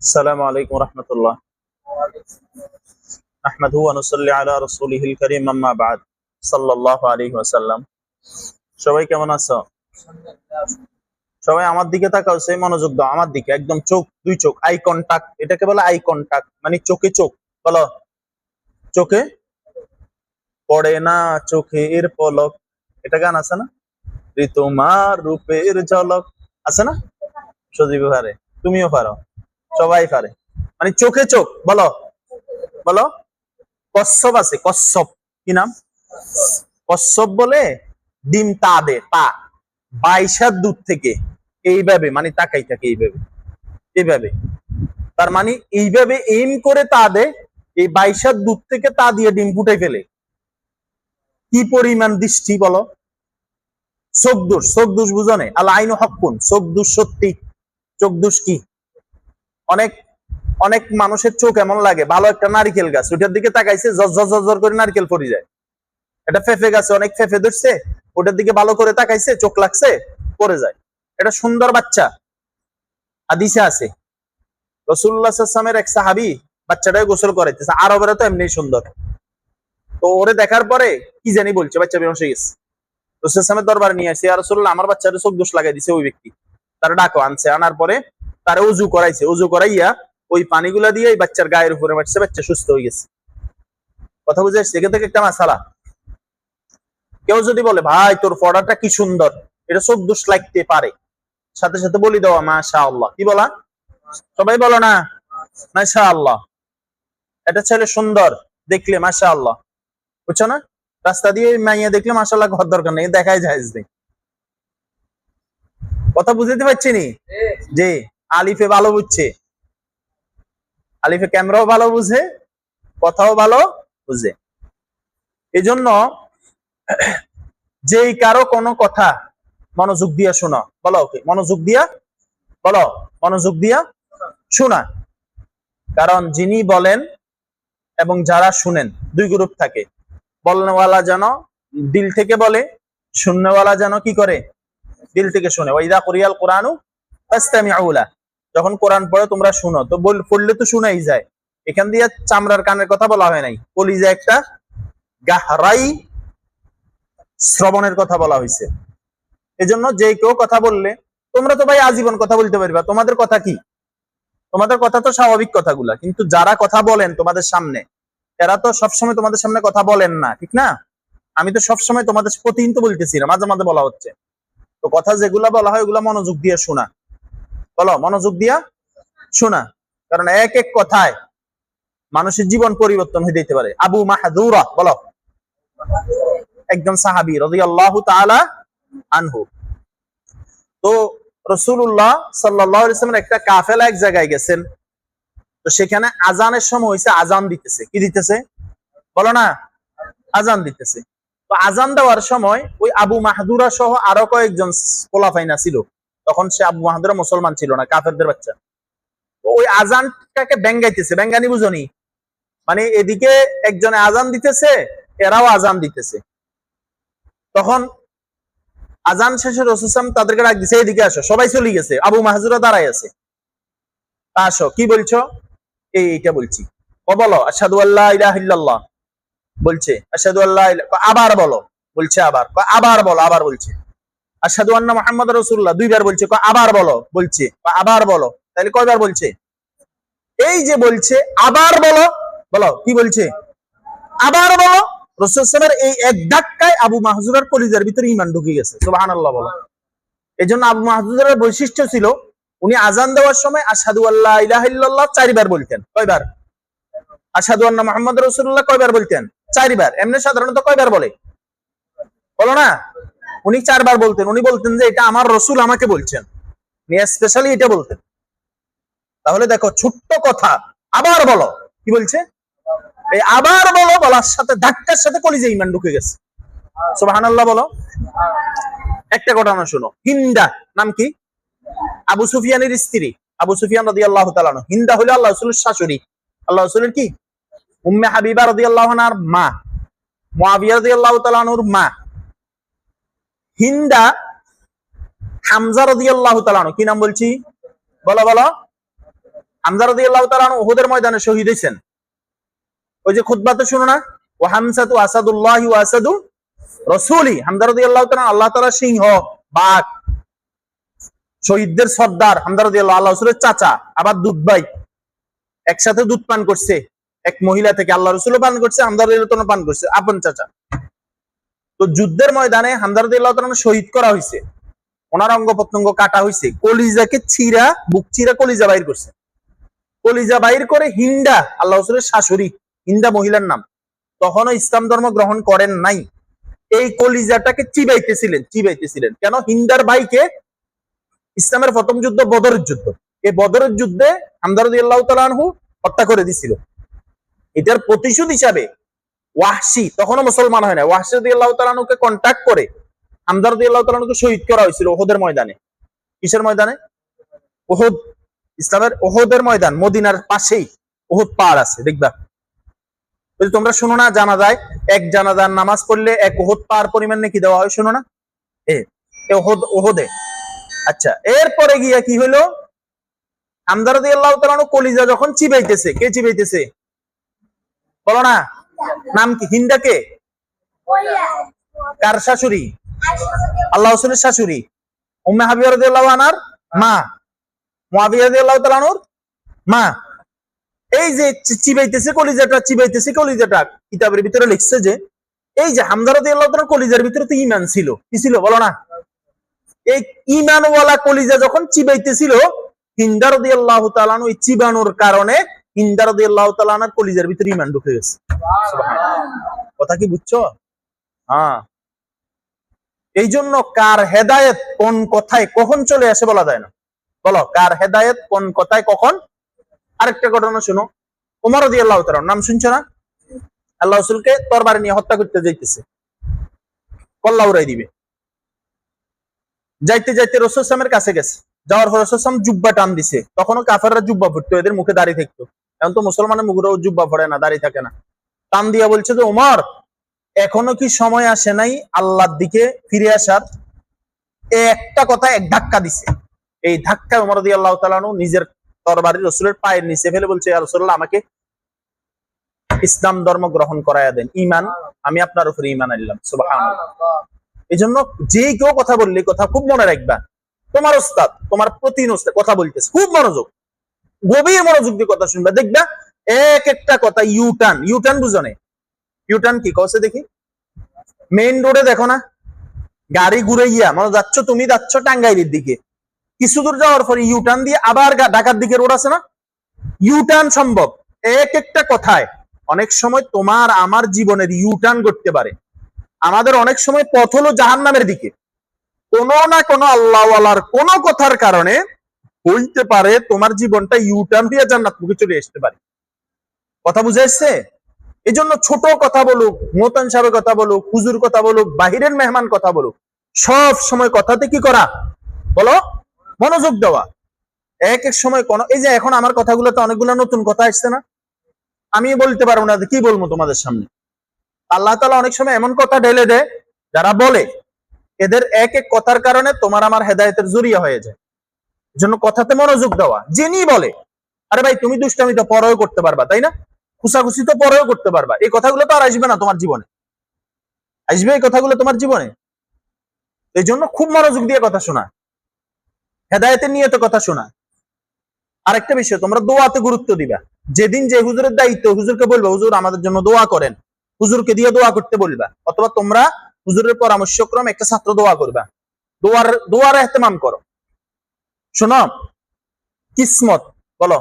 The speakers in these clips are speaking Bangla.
السلام عليكم ورحمة الله نحمده ونصلي على رسوله الكريم أما بعد صلى الله عليه وسلم সবাই কেমন আছো সবাই আমার দিকে তাকাও সেই মনোযোগ দাও আমার দিকে একদম চোখ দুই চোখ আই কন্টাক্ট এটাকে বলে আই কন্টাক্ট মানে চোখে চোখ বলো চোখে পড়ে না চোখে এর পলক এটা গান আছে না ঋতুমার রূপের ঝলক আছে না সজীব পারে তুমিও পারো সবাই পারে। মানে চোখে চোখ, বলো। বলো। কশ্যপ আছে কশ্যপ কি নাম? কশ্যপ বলে ডিম তা দে, তা। বাইশার দূর থেকে। এইভাবে মানে তাকাই থাকে এইভাবে। এইভাবে। তার মানে এইভাবে এইম করে তা দে, এই বাইশার দূর থেকে তা দিয়ে ডিম ফুটে ফেলে। কি পরিমাণ দৃষ্টি, বলো। চোখ দোষ চোখ দোষ বুঝো নে। আল আইন হকুন চোখ দোষ সত্যি। চোখ দোষ কি? অনেক অনেক মানুষের চোখ এমন লাগে, ভালো একটা নারিকেল গাছ। ওটার দিকে তাকাইছে জর করে নারকেল পড়ে যায়। এটা ফেফে গাছে অনেক ফেফে ধরছে, ওটার দিকে ভালো করে তাকাইছে, চোখ লাগছে, পড়ে যায়। এটা সুন্দর বাচ্চা। হাদিসে আছে। রসুল্লাহামের এক সাহাবি বাচ্চাটাকে গোসল করাইতেছে। আরবেরা তো এমনি সুন্দর। তো ওরে দেখার পরে কি জানি বলছে, বাচ্চা বেমসে গেছে। রসুলামের দরবার নিয়ে আসছে আর রসুল্লাহ আমার বাচ্চাটা চোখ দোষ লাগাই দিছে ওই ব্যক্তি। তার ডাকো, আনছে। আনার পরে তারা উজু করাইছে। উজু করাইয়া ওই পানিগুলা দিয়ে বাচ্চার গায়ের উপরে মারছে বাচ্চা সুস্থ হয়ে গেছে। কথা বুঝে আসছে? এখান থেকে একটা মাসালা। কেউ যদি বলে ভাই তোর পড়াটা কি সুন্দর? এটা চোখ দোষ লাগতে পারে। সাথে সাথে বলি দেওয়া মাশা আল্লাহ কি বলা? সবাই বলো না? মাশা আল্লাহ এটা ছেলে সুন্দর দেখলে মাশা আল্লাহ বুঝছ না? রাস্তা দিয়ে মাইয়া দেখলে মাসাল্লাহ ঘর দরকার নেই দেখাই যায় কথা বুঝতে পারছি নি? যে আলিফে ভালো বুঝছে? আলিফে ক্যামেরাও ভালো বুঝে, কথাও ভালো বুঝে। এই জন্য যেই কারও কোনো কথা মনোযোগ দিয়া শোনা। বলো ওকে, মনোযোগ দিয়া, বলো, মনোযোগ দিয়া শোনা। কারণ যিনি বলেন এবং যারা শুনেন, দুই গ্রুপ থাকে। বলনেওয়ালা যেন দিল থেকে বলে শূন্যওয়ালা যেন কি করে? দিল থেকে শুনে। ওইদা করিয়াল কোরআনু যখন কোরআন পড়ে, তোমরা শুনো। তো পড়লে তো শুনাই যায়। এখান দিয়ে চামড়ার কানের কথা বলা হয় নাই। কলিজা একটা গাহরাই শ্রবণের কথা বলা হয়েছে এজন্য যে কেউ কথা বললে, তোমরা তো ভাই আজীবন কথা বলতে পারবা। তোমাদের কথা কি? তোমাদের কথা তো স্বাভাবিক কথাগুলা। কিন্তু যারা কথা বলেন তোমাদের সামনে, এরা তো সবসময় তোমাদের সামনে কথা বলেন না, ঠিক না? আমি তো সবসময় তোমাদের প্রতিদিন তো বলতেছি না, মাঝে মাঝে বলা হচ্ছে। তো কথা যেগুলা বলা হয়, ওগুলা মনোযোগ দিয়ে শোনা। বলো, মনোযোগ দিয়া শোনা। কারণ এক এক কথায় মানুষের জীবন পরিবর্তন হয়ে যেতে পারে। আবু মাহাদুরা, বলো। একজন সাহাবি রাদিয়াল্লাহু তাআলা আনহু। তো রসুল্লাহ সাল্লামের একটা কাফেলা এক জায়গায় গেছেন। তো সেখানে আজানের সময় হয়েছে আজান দিতেছে। কি দিতেছে? বলো না আজান দিতেছে। তো আজান দেওয়ার সময় ওই আবু মাহাদুরা সহ আরও কয়েকজন কোলাফাইনা ছিল। তখন সে আবু মাহাদুরা মুসলমান ছিল না, কাফেরদের বাচ্চা। ওই আজানটাকে ব্যাঙ্গাইতেছে, ব্যাঙ্গানি বুঝনি? মানে এদিকে একজনে আজান দিতেছে, এরাও আজান দিতেছে। তখন আজান শেষে রসুসাম তাদেরকে ডাক দিছে, এদিকে আসো। সবাই চলে গেছে, আবু মাহাজুরা দাঁড়াই আছে। আসো, কি বলছো? এই, এইটা বলছি। ও বলো আসাদু আল্লাহ বলছে আসাদু আল্লাহ আবার বলো। বলছে, আবার। আবার বলো, আবার বলছে। আসাদু আন্না মোহাম্মদ রসুল্লাহ দুইবার বলছে আবার বলো। বলছে ক- আবার বলো। তাহলে কয়বার বলছে? এই যে বলছে, আবার বলো। বলো, কি বলছে? আবার বলো। রসুলের এই এক ধাক্কায় আবু মাহজুরার কলিজার ভিতরে ইমান ঢুকে গেছে। সুবাহান বলো। এই জন্য আবু মাহজুরের বৈশিষ্ট্য ছিল, উনি আজান দেওয়ার সময় আসাদু আল্লাহ ইলাহা ইল্লাল্লাহ চারিবার বলতেন। কয়বার? আসাদু আন্না মোহাম্মদ রসুল্লাহ কয়বার বলতেন? চারিবার। এমনি সাধারণত কয়বার বলে? বলো না? উনি চারবার বলতেন, উনি বলতেন যে এটা আমার রসুল আমাকে বলছেন। স্পেশালি এটা বলতেন। তাহলে দেখো, ছোট্ট কথা, আবার বলো, কি বলছে? এই আবার বলো, বলার সাথে, ধাক্কার সাথে কলিজে ইমান ঢুকে গেছে। সুবাহান বলো। একটা ঘটনা শোনো, হিন্দা, নাম কি? আবু সুফিয়ানের স্ত্রী, আবু সুফিয়ান রদি আল্লাহ হিন্দা হলো আল্লাহ রসুলের শাশুড়ি। আল্লাহ রসুলের কি? উম্মে হাবিবা রদি আল্লাহনার মা। মুয়াবিয়া রদি আল্লাহ মা। হিন্দা হামজা রদি আল্লাহ তালানো কি নাম বলছি? বলো বলো। হামজা রাদিয়াল্লাহু তাআলা আনহু উহুদের ময়দানে শহীদ হয়েছেন। ওই যে খুতবাতে শুনো না? ও হামসাতু আসাদুল্লাহি আসাদু রাসূলি। হামজা রাদিয়াল্লাহু তাআলা আল্লাহ তালা সিংহ, বাঘ, শহীদদের সর্দার, হামজা রাদিয়াল্লাহু আল্লাহ রাসূলের চাচা, আবার দুধ ভাই। একসাথে দুধ পান করছে। এক মহিলা থেকে আল্লাহ রসুলও পান করছে, হামজা রাদিয়াল্লাহু তাআলা পান করছে। আপন চাচা। তো যুদ্ধের ময়দানে হামজা শহীদ করা হয়েছে। ওনার অঙ্গ প্রত্যঙ্গ কাটা হয়েছে। কলিজাকে চিরা বুক চিরা কলিজা বাইর করছে। কলিজা বাইর করে হিন্দা, আল্লাহ রসুলের শাশুড়ি, হিন্দা মহিলার নাম, তখনও ইসলাম ধর্ম গ্রহণ করেন নাই। এই কলিজাটাকে চিবাইতেছিলেন চিবাইতেছিলেন। কেন? হিন্দার ভাইকে ইসলামের প্রথম যুদ্ধ বদরের যুদ্ধ। এই বদরের যুদ্ধে হামদারদি আল্লাহ তালানহু হত্যা করে দিছিল। এটার প্রতিশোধ হিসাবে ওয়াহসি তখনও মুসলমান হয় না ওয়াহসি আল্লাহ তালানুকে কন্ট্যাক্ট করে হামদারদি আল্লাহ তালানুকে শহীদ করা হয়েছিল ওহদের ময়দানে। কিসের ময়দানে? ওহদ, ইসলামের ওহদের ময়দান, মদিনার পাশেই ওহদ পাহাড় আছে, দেখবা। ওই যে তোমরা শোনো না জানা যায় এক জানাজার নামাজ পড়লে এক ওহদ পাহাড় পরিমাণ নাকি দেওয়া হয়, শোনো না? এ এ ওহদ আচ্ছা এরপরে গিয়া কি হলো আমদারদি আল্লাহ তালানো কলিজা যখন চিবাইতেছে, কে চিবাইতেছে? বলো না। নাম কি? হিন্দাকে কার শাশুড়ি? আল্লাহ রসুলের শাশুড়ি। উম্মে হাবিবা রাদিয়াল্লাহু আনহার মা। মুয়াবিয়া রাদিয়াল্লাহু তাআলার মা। এই যে চিবাইতেছে কলিজাটা চিবাইতেছে কলিজাটা কিতাবের ভিতরে লিখছে যে এই যে হামজা রাদিয়াল্লাহু তাআলার কলিজার ভিতরে তো ঈমান ছিল। কি ছিল? বলো না। এই ঈমানওয়ালা কলিজা যখন চিবাইতেছিল হিন্দা রাদিয়াল্লাহু তাআলা এই চিবানোর কারণে আনহার কলিজার ভিতরে ঈমান ঢুকে গেছে। কথা কি বুঝছ? হ্যাঁ। এই জন্য কার হেদায়েত কোন কথায় কখন চলে আসে বলা যায় না। বলো, কার কোন কথায় কখন? আরেকটা ঘটনা শুনো। আল্লাহ নাম শুনছো না? আল্লাহ রসুলকে নিয়ে হত্যা করতে যাইতেছে। কল্লা উড়াই দিবে। যাইতে যাইতে রসুলামের কাছে গেছে। যাওয়ার পর জুব্বা টান দিছে। তখনও কাফাররা জুব্বা ফুটতো এদের মুখে দাঁড়িয়ে থাকতো এখন তো মুসলমানের মুখেও জুব্বা পড়ে না দাঁড়িয়ে থাকে না। টান দিয়া বলছে যে উমর এখনও কি সময় আসে নাই আল্লাহর দিকে ফিরে আসার? একটা কথা এক ধাক্কা দিছে। এই ধাক্কায় উমর দিয়ে আল্লাহ তালানু নিজের তরবারি রসুলের পায়ের নিচে ফেলে বলছে, "ইয়া রাসূলুল্লাহ, আমাকে ইসলাম ধর্ম গ্রহণ করাইয়া দেন। ইমান আমি আপনার উপরে ইমান আনলাম। সুবহানাল্লাহ। এই জন্য যে কেউ কথা বললে কথা খুব মনে রাখবা। তোমার ওস্তাদ, তোমার প্রতি কথা বলতেছে, খুব মনোযোগ। গভীর মনোযোগ দিয়ে কথা শুনবা, দেখবা এক একটা কথা ইউটার্ন ইউটার্ন বুঝনে ইউটার্ন কি? কছে দেখি। মেইন রোডে দেখো না? গাড়ি ঘুরে গিয়া মানে যাচ্ছ, তুমি যাচ্ছ টাঙ্গাইলের দিকে। কিছু দূর যাওয়ার পরে ইউটার্ন দিয়ে আবার ঢাকার দিকে রোড আছে না? ইউটার্ন সম্ভব। এক একটা কথায়। অনেক সময় তোমার আমার জীবনের ইউটার্ন করতে পারে। আমাদের অনেক সময় পথ হলো জাহান নামের দিকে। কোনো না কোনো আল্লাহওয়ালার কোন কথার কারণে হইতে পারে তোমার জীবনটা ইউটার্ন হয়ে জান্নাত মুখে চলে আসতে পারে। কথা বুঝে এসছে? এই জন্য ছোট কথা বলুক মোতান সাহেবের কথা বলুক, হুজুর কথা বলুক, বাহিরের মেহমান কথা বলুক, সব সময় কথাতে কি করা? বলো, মনোযোগ দেওয়া। এক এক সময় কোন এই যে এখন আমার কথাগুলোতে অনেকগুলো নতুন কথা আসছে না? আমি বলতে পারব না কি বলব তোমাদের সামনে। আল্লাহ তালা অনেক সময় এমন কথা ঢেলে দেয়, যারা বলে, এদের এক এক কথার কারণে তোমার আমার হেদায়তের জরিয়া হয়ে যায়। এজন্য কথাতে মনোযোগ দেওয়া। যিনি বলে। আরে ভাই, তুমি দুষ্টামি তো পরেও করতে পারবা, তাই না? খুশাখুশি তো পরেও করতে পারবা। এই কথাগুলো তো আর আসবে না তোমার জীবনে। আসবে এই কথাগুলো তোমার জীবনে। এই জন্য খুব মনোযোগ দিয়ে কথা শোনা। হেদায়তের নিয়ে তো কথা শোনা। আরেকটা বিষয়, তোমরা দোয়াতে গুরুত্ব দিবা। যেদিন যে হুজুরের দায়িত্ব, হুজুরকে বলবা, হুজুর, আমাদের জন্য দোয়া করেন। হুজুরকে দিয়ে দোয়া করতে বলবা। অথবা তোমরা হুজুরের পরামর্শক্রম একটা ছাত্র দোয়া করবা। দোয়ার দোয়ার এহতেমাম করো। শোনো, কিসমত, বলো।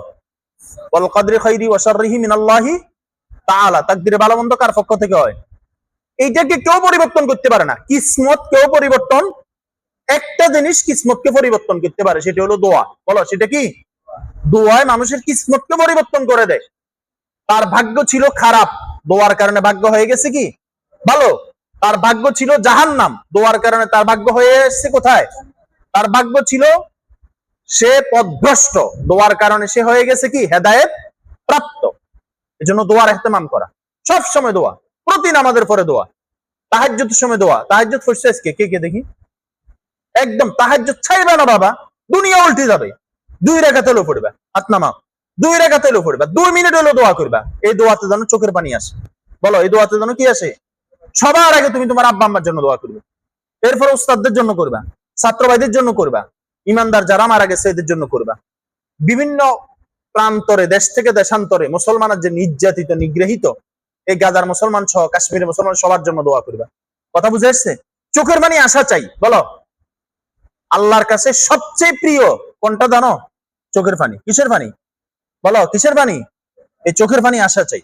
দোয়ায় মানুষের পরিবর্তন করে দেয়। তার ভাগ্য ছিল খারাপ, দোয়ার কারণে ভাগ্য হয়ে গেছে কি? ভালো। তার ভাগ্য ছিল জাহান্নাম, দোয়ার কারণে তার ভাগ্য হয়ে এসছে কোথায়? তার ভাগ্য ছিল সে পদভ্রষ্ট। দোয়ার কারণে সে হয়ে গেছে কি? হেদায়েত প্রাপ্ত। এজন্য দোয়ার এহতেমাম করা। সব সময় দোয়া। প্রতি নামাজের পরে দোয়া। তাহাজ্জুদের সময় দোয়া। তাহাজ্জুদ পড়ছে আজকে কে? কে দেখি? একদম তাহাজ্জুদ ছাইবে না বাবা। দুনিয়া উল্টে যাবে। দুই রেখা তেলো পড়বে। হাত নামাও। দুই রেখাতে হলেও পড়বা। দুই মিনিট হলো দোয়া করবা। এই দোয়াতে যেন চোখের পানি আসে। বলো, এই দোয়াতে যেন কি আসে? সবার আগে তুমি তোমার আব্বা আম্মার জন্য দোয়া করবে। এরপর উস্তাদদের জন্য করবা। ছাত্র জন্য করবা। ইমানদার যারা মারা গেছে, এদের জন্য করবা। বিভিন্ন প্রান্তরে, দেশ থেকে দেশান্তরে মুসলমানের যে নির্যাতিত, নিগৃহীত, এই গাজার মুসলমান সহ, কাশ্মীরের মুসলমান সবার জন্য দোয়া করবা। কথা বুঝে এসছে? চোখের পানি আসা চাই, বলো। আল্লাহর কাছে সবচেয়ে প্রিয় কোনটা জানো? চোখের পানি কিসের পানি বলো, কিসের পানি এই চোখের পানি আসা চাই।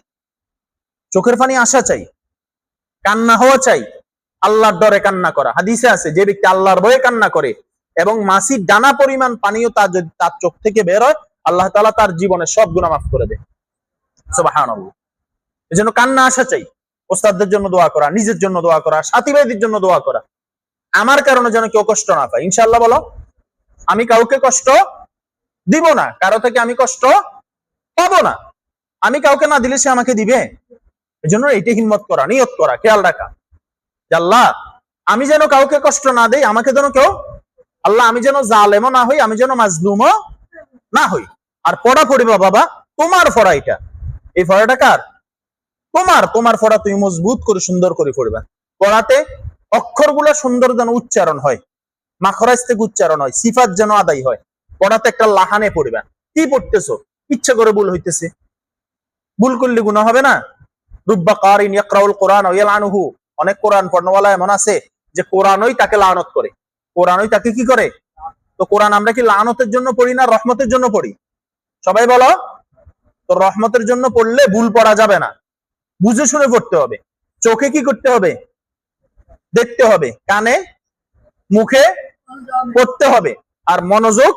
চোখের পানি আসা চাই। কান্না হওয়া চাই। আল্লাহর ডরে কান্না করা। হাদিসে আছে, যে ব্যক্তি আল্লাহর ভয়ে কান্না করে এবং মাসির ডানা পরিমাণ পানিও তার যদি তার চোখ থেকে বের হয়, আল্লাহ তাআলা তার জীবনে সব গুনাহ মাফ করে দেয়। সুবহানাল্লাহ। এজন্য কান্না আসা চাই। ওস্তাদদের জন্য দোয়া করা, নিজের জন্য দোয়া করা সাথী ভাইদের জন্য দোয়া করা। আমার কারণে যেন কেউ কষ্ট না পায়। ইনশাআল্লাহ বলো, আমি কাউকে কষ্ট দিব না, কারও থেকে আমি কষ্ট পাবো না। আমি কাউকে না দিলে সে আমাকে দিবে? এজন্য এইটা হিম্মত করা, নিয়ত করা, খেয়াল রাখা। আল্লাহ, আমি যেন কাউকে কষ্ট না দেই, আমাকে যেন কেউ আল্লাহ, আমি যেন জালেমও না হই, আমি যেন মাজলুমও না হই। আর পড়া পড়িবা বাবা, তোমার পড়া এটা। এই পড়াটা কার? তোমার তোমার পড়া তুমি মজবুত করে, সুন্দর করে পড়বা। পড়াতে অক্ষরগুলো সুন্দর যেন উচ্চারণ হয় মাখরাজ থেকে উচ্চারণ হয়, সিফাত যেন আদায় হয়। পড়াতে একটা লাহানে পড়বা। কি পড়তেছো? ইচ্ছা করে ভুল হইতেছে। ভুল করলে গুণা হবে না। রুব্বা কারিন ইয়াকরাউল কোরআন ইয়ালানুহু। অনেক কোরআন পড়নওয়ালা এমন আছে যে কোরআনই তাকে লানত করে। কোরআনই তাকে কি করে? তো কোরআন আমরা কি লানতের জন্য পড়ি না রহমতের জন্য পড়ি? সবাই বলো? তো রহমতের জন্য পড়লে ভুল পড়া যাবে না। বুঝে শুনে পড়তে হবে। চোখে কি করতে হবে? দেখতে হবে। কানে? মুখে? পড়তে হবে। আর মনোযোগ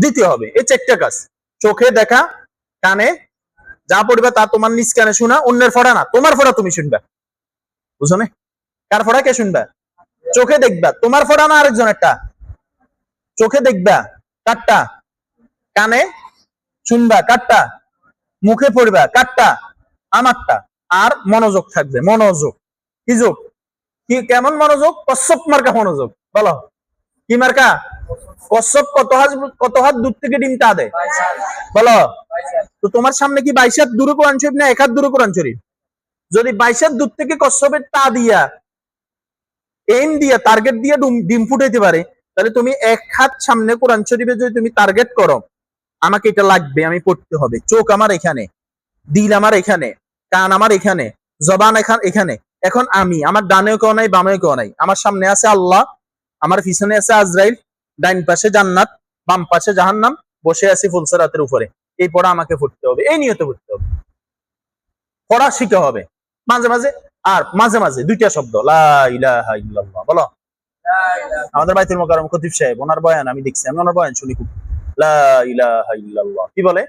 দিতে হবে। এই চারটা কাজ। চোখে দেখা, কানে? যা পড়বে তা তোমার নিজ কানে শোনা, অন্যের ফড়া না। তোমার ফড়া তুমি শুনবা। বুঝো কার ফড়া? কে শুনবা? চোখে দেখবা। তোমার ফড়া না আরেকজনেরটা চোখে দেখবা। কাটটা। কানে শুনবা। কাটটা। মুখে পড়বা। কাটটা। আমারটা। আর মনোযোগ থাকবে। মনোযোগ। কি যোগ? কি, কেমন মনোযোগ? কশ্যপ মার্কা মনোযোগ। বলো। কি মার্কা? কশ্যপ কত হাত কত হাত দূর থেকে ডিমটা দেয়? বলো। তো তোমার সামনে কি বাইশ হাত দূরে কোরআন শরীফ না এক হাত দূরে কোরআন শরীফ? যদি বাইশ হাত দূর থেকে কশ্যপের তা দিয়া এম দিয়া টার্গেট দিয়ে ডিম ফুটাইতে পারে। তাহলে তুমি এক হাত সামনে কোরআন শরীফে যদি তুমি টার্গেট করো, আমাকে এটা লাগবে, আমি পড়তে হবে। চোখ আমার এখানে, দিল আমার এখানে, কান আমার এখানে, জবান এখান এখানে। আমি, আমার ডানেও কেউ নাই, বামেও কেউ নাই। আমার সামনে আছে আল্লাহ, আমার পিছনে আছে আজরাইল, ডাইন পাশে জান্নাত, বাম পাশে জাহান্নাম, বসে আছি ফুলসরাতের উপরে। এই পড়া আমাকে পড়তে হবে, এই নিয়তে পড়তে হবে। পড়া শিখতে হবে। মাঝে মাঝে আর মাঝে মাঝে দুইটা শব্দ বলো। আমাদের বাইতুল মোকাররম খতিব সাহেব, ওনার বয়ান আমি দেখছি, আমি ওনার বয়ান শুনি খুব। কি বলে?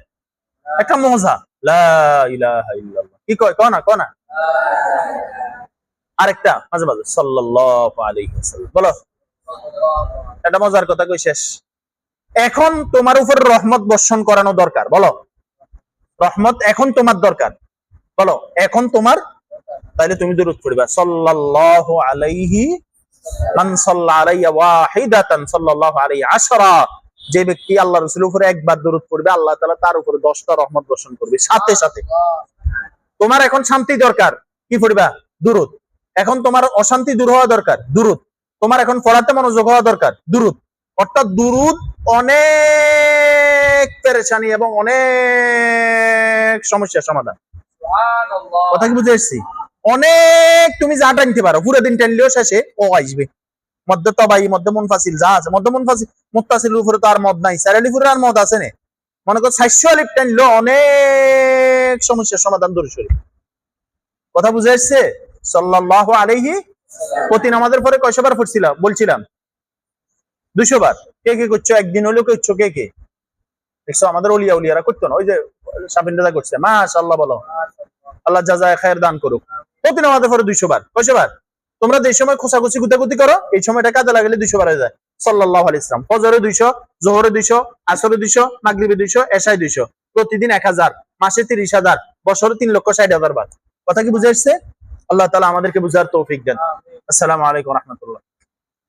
একটা মজা কি কয়? কয় না কয় না? আরেকটা, মাঝে মাঝে, সাল্লাল্লাহু বলো। একটা মজার কথা কই শেষ? এখন তোমার উপর রহমত বর্ষণ করানো দরকার, বলো। রহমত এখন তোমার দরকার, বলো। এখন তোমার তাহলে তুমি দরুদ পড়বা। সাল্লাল্লাহু আলাইহি মান সাল্লা আলাইয়া ওয়াহিদাতান সাল্লাল্লাহু আলাইহি আশরা। যে ব্যক্তি আল্লাহ রাসূলের উপরে একবার দরুদ পড়বে আল্লাহ তাআলা তার উপরে 10টা রহমত বর্ষণ করবে। সাথে সাথে। তোমার এখন শান্তি দরকার। কি পড়বা? দুরুদ। এখন তোমার অশান্তি দূর হওয়া দরকার। দুরুদ। তোমার এখন পড়াতে মনোযোগ হওয়া দরকার। দুরুদ। অর্থাৎ দুরুদ অনেক পেরেশানি এবং অনেক সমস্যার সমাধান। কথা কি বুঝে এসছি? অনেক তুমি যা টানতে পারো। পুরো দিন টানলেও শেষে ও আসবে। মধ্যে তবাই, মধ্যে মুনফাসিল যা আছে। মধ্যে মুনফাসিল মুত্তাসিলের উপরে তো আর মদ নাই। সারালিপুরে আর মদ আছে না? মনে করো সাতশো আলিফ টানলো অনেক সমস্যার সমাধান দূরে সরে। কথা বুঝে এসছে? সাল্লাল্লাহু আলাইহি প্রতি নামাজের পরে কয়শো বার পড়ছিলাম বলছিলাম। দুশো বার। কে কে করছ? একদিন হলেও করছ? কে কে? দেখছ, আমাদের অলিয়া উলিয়ারা করতো না। ওই যে সাবিন রাজা করছে। মাশাআল্লাহ বলো। আল্লাহ যা যা খায়ের দান করুক। প্রতি নামাজের পরে দুইশো বার। কয়শো বার? তোমরা যে সময় খোসাখুচি গুতাগুতি করো এই সময়টা কাজে লাগালে দুইশো বার হয়ে যায়। সাল্লাহ আলি ইসলাম ফজরে দুইশো জোহরে দুইশো আসরে দুইশো মাগরিবে দুইশো এশায় দুইশো। প্রতিদিন এক হাজার মাসে তিরিশ হাজার বছরে তিন লক্ষ ষাট হাজার বার। কথা কি বুঝে আসছে আল্লাহ তালা আমাদেরকে বুঝার তৌফিক দেন। আসসালামু আলাইকুম রহমতুল্লাহ।